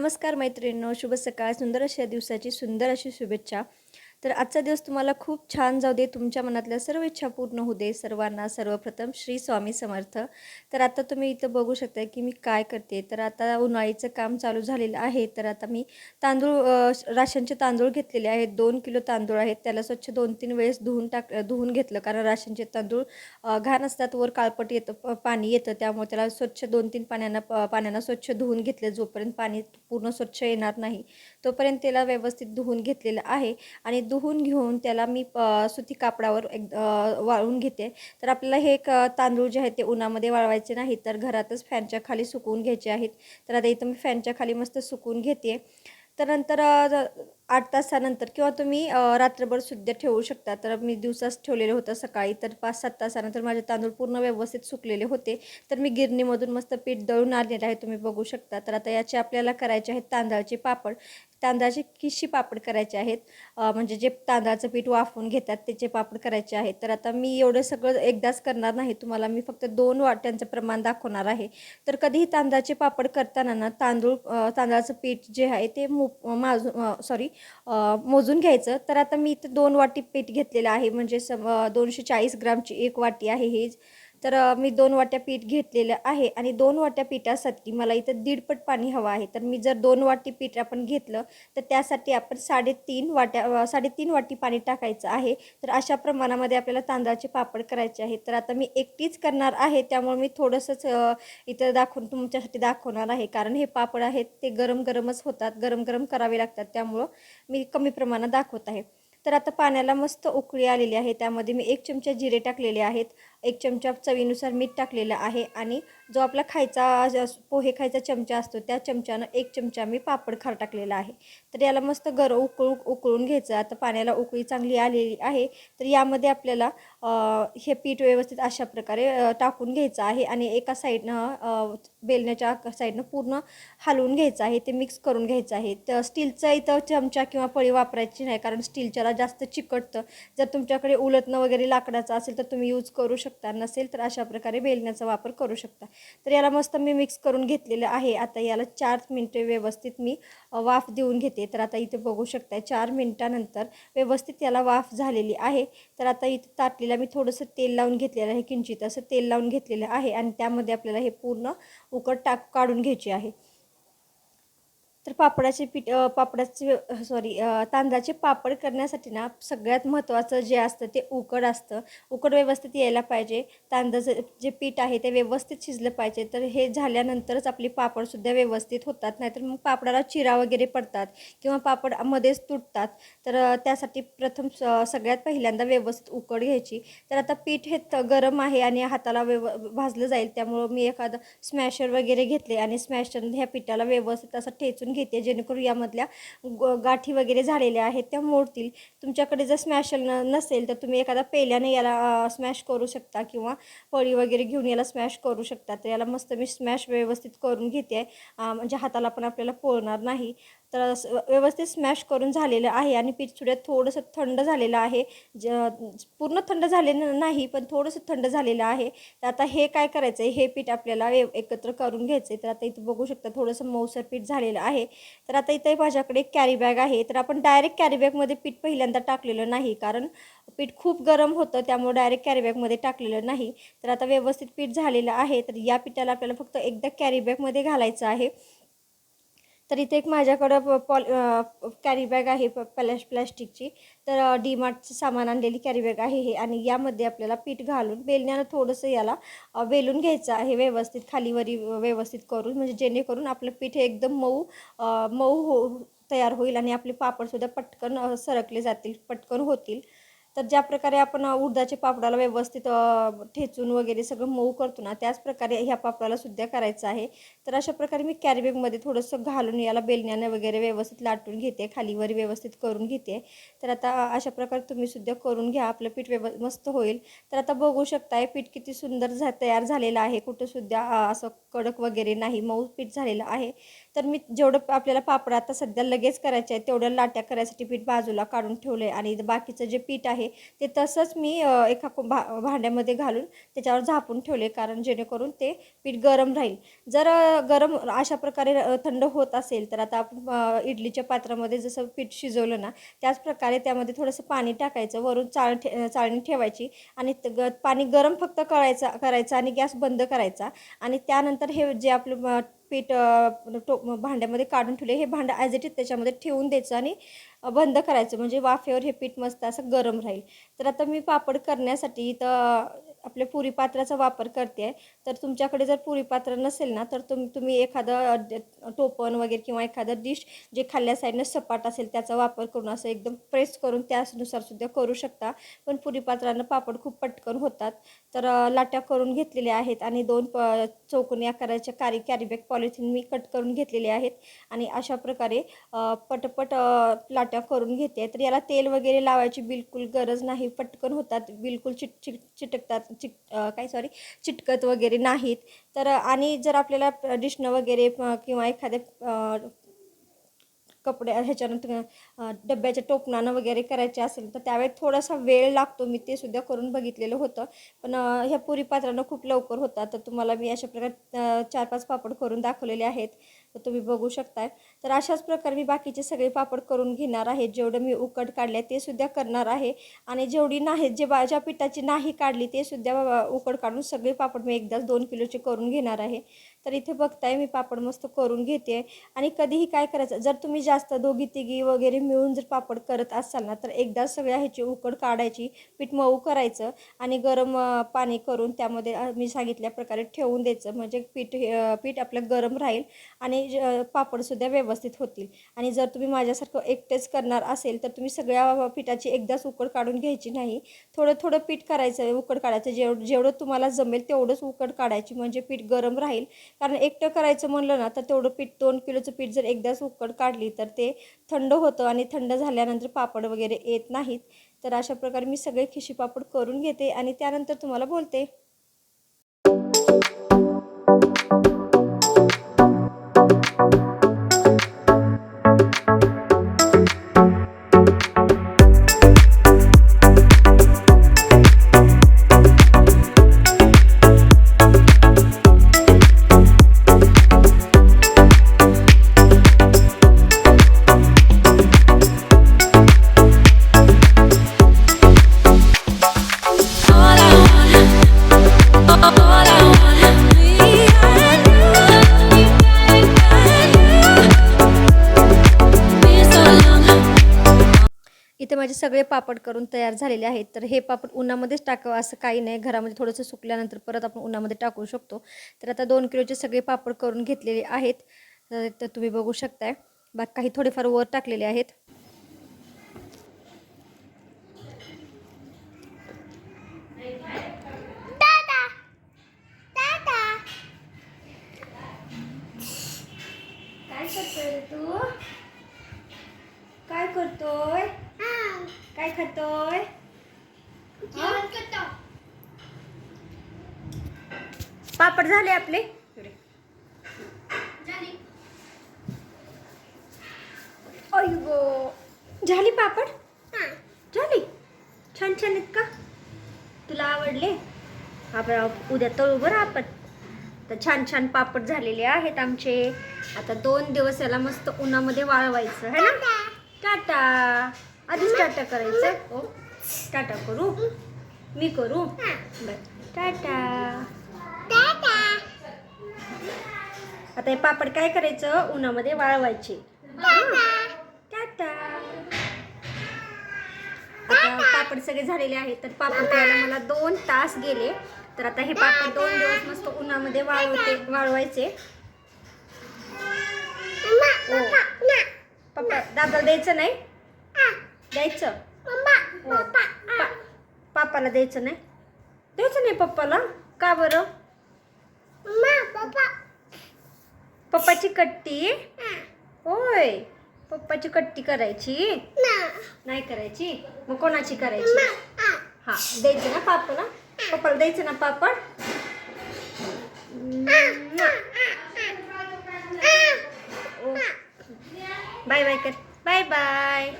नमस्कार मैत्रिणींनो शुभ सकाळ. सुंदर अशा दिवसाची सुंदर अशी शुभेच्छा. तर आजचा दिवस तुम्हाला खूप छान जाऊ दे. तुमच्या मनातल्या सर्व इच्छा पूर्ण होऊ दे. सर्वांना सर्वप्रथम श्री स्वामी समर्थ. तर आता तुम्ही इथं बघू शकता की मी काय करते. तर आता उन्हाळीचं काम चालू झालेलं आहे. तर आता मी तांदूळ राशनचे तांदूळ घेतलेले आहेत. दोन किलो तांदूळ आहेत. त्याला स्वच्छ दोन तीन वेळेस धुवून टाक धुवून घेतलं. कारण राशनचे तांदूळ घाण असतात. वर काळपट येतं प- पाणी येतं. त्यामुळे त्याला स्वच्छ दोन तीन पाण्यानं पाण्यानं स्वच्छ धुवून घेतलं जोपर्यंत पाणी पूर्ण स्वच्छ येणार नाही तोपर्यंत त्याला व्यवस्थित धुवून घेतलेलं आहे. आणि धुवून घेऊन त्याला मी प- सुती कापडावर एक वाळून वाळवून घेते. तर आपल्याला हे एक तांदूळ जे आहेत ते उन्हामध्ये वाळवायचे नाही तर घरातच फॅनच्या खाली सुकवून घ्यायचे आहेत. तर आता इथं मी फॅनच्या खाली मस्त सुकवून घेते. तर नंतर आठ तासानंतर किंवा तुम्ही रात्रभर सुद्धा ठेवू शकता. तर मी दिवसाच ठेवलेलं होतं सकाळी तर पाच सात तासानंतर माझे तांदूळ पूर्ण व्यवस्थित सुकलेले होते. तर मी गिरणीमधून मस्त पीठ दळून आणलेलं आहे तुम्ही बघू शकता. तर आता याचे आपल्याला करायचे आहेत तांदळाचे पापड. तांदळाचे किशी पापड करायचे आहेत? म्हणजे जे तांदळाचं पीठ वाफवून घेतात त्याचे पापड करायचे आहेत. तर आता मी एवढं सगळं एकदाच करणार नाही. तुम्हाला मी फक्त दोन वाट्यांचं प्रमाण दाखवणार आहे. तर कधीही तांदळाचे पापड करताना ना तांदूळ तांदळाचं पीठ जे आहे ते मू माजून सॉरी मोजून घ्यायचं. तर आता मी इथं दोन वाटी पीठ घेतलेलं आहे. म्हणजे सम दोनशे चाळीस ग्रामची एक वाटी आहे ही. तर मी दोन वाट्या पीठ घेतलेलं आहे आणि दोन वाट्या पिठासाठी मला इथं दीडपट पाणी हवं आहे. तर मी जर दोन वाटी पीठ आपण घेतलं तर त्यासाठी आपण साडेतीन वाट्या साडेतीन वाटी पाणी टाकायचं आहे. तर अशा प्रमाणामध्ये आपल्याला तांदळाचे पापड करायचे आहेत. तर आता मी एकटीच करणार आहे त्यामुळे मी थोडंसंच इथं दाखवून तुमच्यासाठी दाखवणार आहे. कारण हे पापड आहेत ते गरम गरमच होतात गरम गरम करावे लागतात त्यामुळं मी कमी प्रमाणात दाखवत आहे. तर आता पाण्याला मस्त उकळी आलेली आहे. त्यामध्ये मी एक चमचा जिरे टाकलेले आहेत. एक चमचा चवीनुसार मीठ टाकलेलं आहे आणि जो आपला खायचा पोहे खायचा चमचा असतो त्या चमच्यानं एक चमचा मी पापड खार टाकलेला आहे. तर याला मस्त गर उकळू उकळून घ्यायचं. आता पाण्याला उकळी चांगली आलेली आहे. तर यामध्ये आपल्याला हे पीठ व्यवस्थित अशा प्रकारे टाकून घ्यायचं आहे आणि एका साईडनं बेलण्याच्या साईडनं पूर्ण हलवून घ्यायचं आहे. ते मिक्स करून घ्यायचं आहे. तर स्टीलचा इथं चमचा किंवा पळी वापरायची नाही कारण स्टीलच्याला जास्त चिकटतं. जर तुमच्याकडे उलटणं वगैरे लाकडाचं असेल तर तुम्ही यूज करू शकता. नसेल तर अशा प्रकारे वेलण्याचा वापर करू शकता. तर याला मस्त मी मिक्स करून घेतलेलं आहे. आता याला चार मिनटे व्यवस्थित मी वाफ देऊन घेते. तर आता इथे बघू शकता चार मिनटानंतर व्यवस्थित याला वाफ झालेली आहे. तर आता इथे ताटलीला मी थोडंसं तेल लावून घेतलेलं आहे किंचित असं तेल लावून घेतलेलं आहे. आणि त्यामध्ये आपल्याला हे पूर्ण उकड टाक काढून घ्यायची आहे. तर पापडाचे पीठ पापडाचे सॉरी तांदळाचे पापड करण्यासाठी ना सगळ्यात महत्त्वाचं जे असतं ते उकड असतं. उकड व्यवस्थित यायला पाहिजे. तांदळाचं जे पीठ आहे ते व्यवस्थित शिजलं पाहिजे. तर हे झाल्यानंतरच आपली पापडसुद्धा व्यवस्थित होतात. नाहीतर मग पापडाला चिरा वगैरे पडतात किंवा पापड मध्येच तुटतात. तर त्यासाठी प्रथम स- सगळ्यात पहिल्यांदा व्यवस्थित उकड घ्यायची. तर आता पीठ हे गरम आहे आणि हाताला व्यव भाजलं जाईल. त्यामुळं मी एखादं स्मॅशर वगैरे घेतले आणि स्मॅशर ह्या पिठाला व्यवस्थित असं ठेचून घेते जेणेकरून यामधल्या ग- गाठी वगैरे झालेल्या आहेत त्या मोडतील. तुमच्याकडे जर स्मॅशर न नसेल तर तुम्ही एखादा पेल्याने याला स्मॅश करू शकता किंवा पळी वगैरे घेऊन याला स्मॅश करू शकता. तर याला मस्त मी स्मॅश व्यवस्थित करून घेते. आहे म्हणजे हाताला पण आपल्याला पोळणार नाही. तर व्यवस्थित स्मॅश करून झालेलं आहे आणि पीठ सुद्धा थोडंसं थंड झालेलं आहे. ज पूर्ण थंड झालेलं नाही पण थोडंसं थंड झालेलं आहे. तर आता हे काय करायचं आहे हे पीठ आपल्याला एकत्र करून घ्यायचं आहे तर आता इथं बघू शकता थोडंसं मऊसर पीठ झालेलं आहे. तर आता इथे माझ्याकडे कॅरी बॅग आहे. तर आपण डायरेक्ट कॅरी बॅगमध्ये पीठ पहिल्यांदा टाकलेलं नाही कारण पीठ खूप गरम होतं त्यामुळे डायरेक्ट कॅरी बॅगमध्ये टाकलेलं नाही. तर आता व्यवस्थित पीठ झालेलं आहे. तर या पिठाला आपल्याला फक्त एकदा कॅरी बॅगमध्ये घालायचं आहे. तर इथे एक माझ्याकडं प- पॉल कॅरी बॅग आहे प प्लॅश प्लॅस्टिकची तर डी मार्टचं सामान आणलेली कॅरी बॅग आहे हे आणि यामध्ये आपल्याला पीठ घालून बेलण्यानं थोडंसं याला वेलून बेलून घ्यायचं आहे व्यवस्थित खालीवरी व्यवस्थित करून. म्हणजे जेणेकरून आपलं पीठ हे एकदम मऊ मऊ हो तयार होईल आणि आपले पापडसुद्धा पटकन सरकले जातील पटकन होतील. तर ज्या प्रकारे आपण उडदाच्या पापडाला व्यवस्थित ठेचून वगैरे सगळं मऊ करतो ना त्याच प्रकारे ह्या पापडाला सुद्धा करायचं आहे. तर अशा प्रकारे मी कॅरीबॅगमध्ये थोडंसं घालून याला बेलण्याने वगैरे व्यवस्थित लाटून घेते खालीवर व्यवस्थित करून घेते. तर आता अशा प्रकारे तुम्ही सुद्धा करून घ्या आपलं पीठ व्यव मस्त होईल. तर आता बघू शकताय पीठ किती सुंदर झा तयार झालेलं आहे. कुठंसुद्धा असं कडक वगैरे नाही मऊ पीठ झालेलं आहे. तर मी जेवढं आपल्याला पापड आता सध्या लगेच करायचे आहे तेवढ्या लाट्या करायसाठी पीठ बाजूला काढून ठेवलं आहे आणि बाकीचं जे पीठ आहे ते तसंच मी एका भा भांड्यामध्ये घालून त्याच्यावर झापून ठेवले कारण जेणेकरून ते पीठ गरम राहील. जर गरम अशा प्रकारे थंड होत असेल तर आता आपण इडलीच्या पात्रामध्ये जसं पीठ शिजवलं ना त्याचप्रकारे त्यामध्ये थोडंसं पाणी टाकायचं वरून चाळ ठे चाळणी ठेवायची आणि ग पाणी गरम फक्त करायचा करायचं आणि गॅस बंद करायचा आणि त्यानंतर हे जे आपलं पीठ म्हणजे टो भांड्यामध्ये काढून ठेवले. हे भांडं ॲज इट इज त्याच्यामध्ये ठेवून द्यायचं आणि बंद करायचं. म्हणजे वाफेवर हे पीठ मस्त असं गरम राहील. तर आता मी पापड करण्यासाठी इथं आपल्या पुरी पात्राचा वापर करते आहे. तर तुमच्याकडे जर पुरी पात्र नसेल ना तर तुम तुम्ही एखादं टोपण वगैरे किंवा एखादं डिश जे खाल्ल्या साईडनं सपाट असेल त्याचा वापर करून असं एकदम प्रेस करून त्यानुसार सुद्धा करू शकता. पण पुरी पात्रानं पापड खूप पटकन होतात. तर लाट्या करून घेतलेल्या आहेत आणि दोन प चौकोनी आकाराच्या कॅरी कॅरीबॅग पॉलिथिन मी कट करून घेतलेले आहेत. आणि अशा प्रकारे पटपट लाट्या करून घेते. तर याला तेल वगैरे लावायची बिलकुल गरज नाही. पटकन होतात. बिलकुल चिट चिट चिटकतात. चिट काय सॉरी चिटकत वगैरे नाहीत. तर आणि जर आपल्याला डिशनं वगैरे किंवा एखाद्या कपडे ह्याच्यानंतर डब्याच्या टोपणानं वगैरे करायचे असेल तर त्यावेळी थोडासा वेळ लागतो. मी ते सुद्धा करून बघितलेलं होतं. पण ह्या पुरी पात्रानं खूप लवकर होतात. तर तुम्हाला मी अशा प्रकारे चार पाच पापड करून दाखवलेले आहेत. तर तुम्ही बघू शकताय. तर अशाच प्रकारे मी बाकीचे सगळे पापड करून घेणार आहे. जेवढं मी उकड काढले ते सुद्धा करणार आहे. आणि जेवढी नाही जे बा ज्या पिठाची नाही काढली ते सुद्धा उकड काढून सगळे पापड मी एकदाच दोन किलोचे करून घेणार आहे. तर इथे बघताय मी पापड मस्त करून घेते. आणि कधीही काय करायचं जर तुम्ही जास्त दोघी तिघी वगैरे मिळून जर पापड करत असाल ना तर एकदाच सगळ्या ह्याची उकड काढायची पीठ मऊ करायचं आणि गरम पाणी करून त्यामध्ये मी सांगितल्या प्रकारे ठेवून द्यायचं. म्हणजे पीठ हे, पीठ आपलं गरम राहील आणि पापडसुद्धा व्यवस्थित होतील. आणि जर तुम्ही माझ्यासारखं एकटेच करणार असेल तर तुम्ही सगळ्या पिठाची एकदाच उकड काढून घ्यायची नाही. थोडं थोडं पीठ करायचं उकड काढायचं. जेव जेवढं तुम्हाला जमेल तेवढंच उकड काढायची. म्हणजे पीठ गरम राहील. कारण एकटं करायचं म्हणलं ना तर तेवढं पीठ दोन किलोचं पीठ जर एकदाच उकड काढली तर ते थंड होतं आणि थंड झाल्यानंतर पापड वगैरे येत नाहीत. तर अशा प्रकारे मी सगळे खिशी पापड करून घेते आणि त्यानंतर तुम्हाला बोलते. सगळे पापड करून तयार झालेले आहेत. तर हे पापड उन्हामध्येच टाकावं असं काही नाही. घरामध्ये थोडंसं सुकल्यानंतर परत आपण उन्हामध्ये टाकू शकतो. तर आता दोन किलोचे सगळे पापड करून घेतलेले आहेत. तर तुम्ही बघू शकताय. बाकी काही थोडेफार वर टाकलेले आहेत. काय करतोय? काय खातोय पापड झाले आपले झाली पापड झाली छान छान आहेत का तुला आवडले आपण उद्या तळू बरं आपण तर छान छान पापड झालेले आहेत आमचे आता दोन दिवस याला मस्त उन्हामध्ये वाळवायचं है ना टाटा आधीच टाटा करायचं. हो टाटा करू. मी करू. बर. टाटा. आता हे पापड काय करायचं? उन्हामध्ये वाळवायचे. टाटा. आता पापड सगळे झालेले आहेत तर पापड करायला मला दोन तास गेले. तर आता हे पापड दोन दिवस मस्त उन्हामध्ये वाळवते वाळवायचे. हो. पप्पा दादा द्यायचं नाही? द्यायचं? हो. पापाला द्यायचं नाही? द्यायचं नाही पप्पाला? का बरं? पप्पाची कट्टी? होय. पप्पाची कट्टी करायची? नाही करायची? मग कोणाची करायची? हा द्यायचं ना पापाला? पप्पाला द्यायचं ना पापड बाय बाय कर. Bye bye.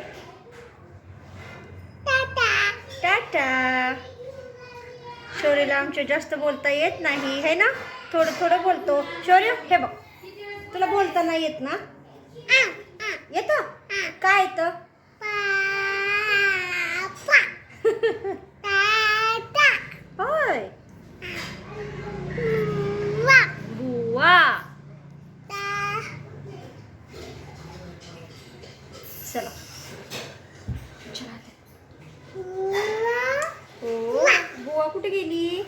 टाटा शौर्यला आमच्या जास्त बोलता येत नाही है ना? थोडं थोडं बोलतो. शौर्य हे बघ. तुला बोलता नाही येत ना? येतं? काय येतं होय बुवा चला हो बुवा कुठे गेली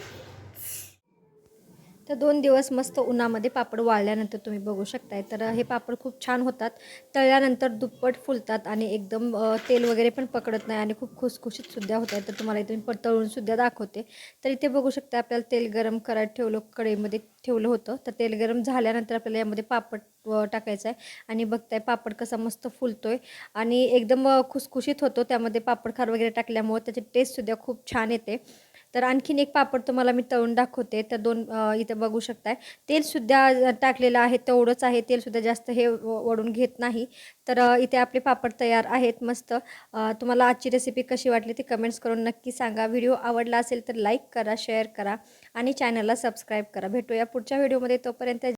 तर दोन दिवस मस्त उन्हामध्ये पापड वाळल्यानंतर तुम्ही बघू शकताय. तर हे पापड खूप छान होतात. तळल्यानंतर दुप्पट फुलतात आणि एकदम तेल वगैरे पण पकडत नाही आणि खूप खुसखुशीत सुद्धा होत आहे. तर तुम्हाला इथे मी सुद्धा दाखवते. तर इथे बघू शकता आपल्याला तेल गरम करायला ठेवलं कढईमध्ये ठेवलं होतं. तर तेल गरम झाल्यानंतर आपल्याला यामध्ये पापड टाकायचं आहे. आणि बघताय पापड कसा मस्त फुलतोय. आणि एकदम खुसखुशीत होतो. त्यामध्ये पापड खार वगैरे टाकल्यामुळे त्याची टेस्टसुद्धा खूप छान येते. तर आणखीन एक पापड तुम्हाला मी तळून दाखवते तर दोन इथं इथे बघू शकताय. तेलसुद्धा टाकलेलं आहे तेवढंच आहे तेलसुद्धा जास्त हे वडून घेत नाही. तर इथे आपले पापड तयार आहेत मस्त. तुम्हाला आजची रेसिपी कशी वाटली ती कमेंट्स करून नक्की सांगा. व्हिडिओ आवडला असेल तर लाईक करा शेअर करा आणि चॅनलला सबस्क्राईब करा. भेटूया पुढच्या व्हिडिओमध्ये तोपर्यंत